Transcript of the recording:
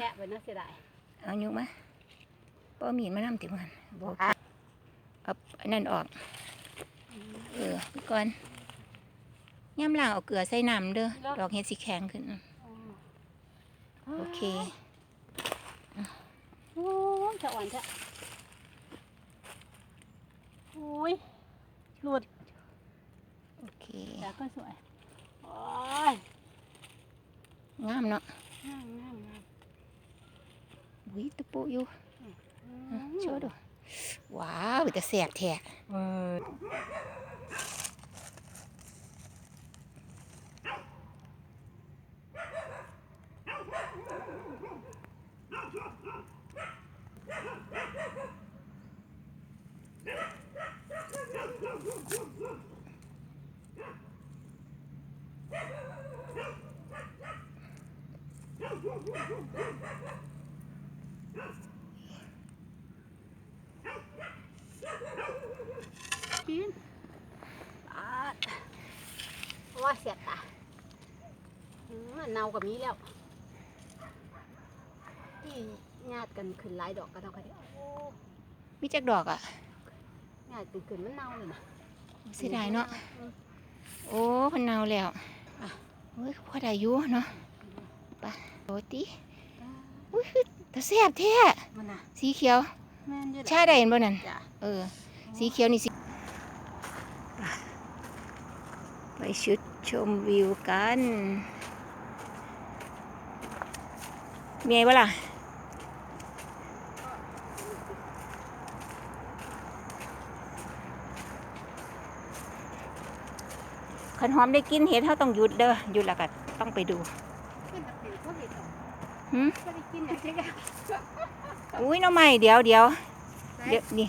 แตะไปนะเสียดายเอายุกมาป้อมีดมานำติมันบอกเอาอันนั้นออก เออพี่ก่อนย่ำล่างเอาเกลือใส่น้ำเด้อดอกเห็ดสีแข็งขึ้น โอเคโอ้ยจะอ่อนจะโอ้ยหลุด โอเคแต่ก็สวย โอ้ยงามเนาะงามงาม งามวิตะปุอยู่อือะมโกินปาดเพราะว่าเสียตาอืมมันเน่ากับมีแล้วที่ญาติกันขึ้นหลายดอกกันเอากันเดียวโอ้มีจักดอกอะญาติขึ้นมันเน่าเลยนะเสียดายเนาะอืมโอ้เพันเนาแล้วอะเฮ้ยพอได้อยู่เนาะไปโรตี อุ้ยคือแต่แสบแท้มันน่ะสีเขียวแม่นอยู่ชาได้เห็นบ่นั่นจ้ะเออ สีเขียวนี่สิไปชุดชมวิวกันมีไงบ่ล่ะขันหอมได้กินเห็ดเขาต้องหยุดเด้อหยุดแล้วก็ต้องไปดู อะหืมก็ได้กินอย่างนี้อุ้ยน้องใหม่เดี๋ยวเดี๋ยวเดี๋ยวนี่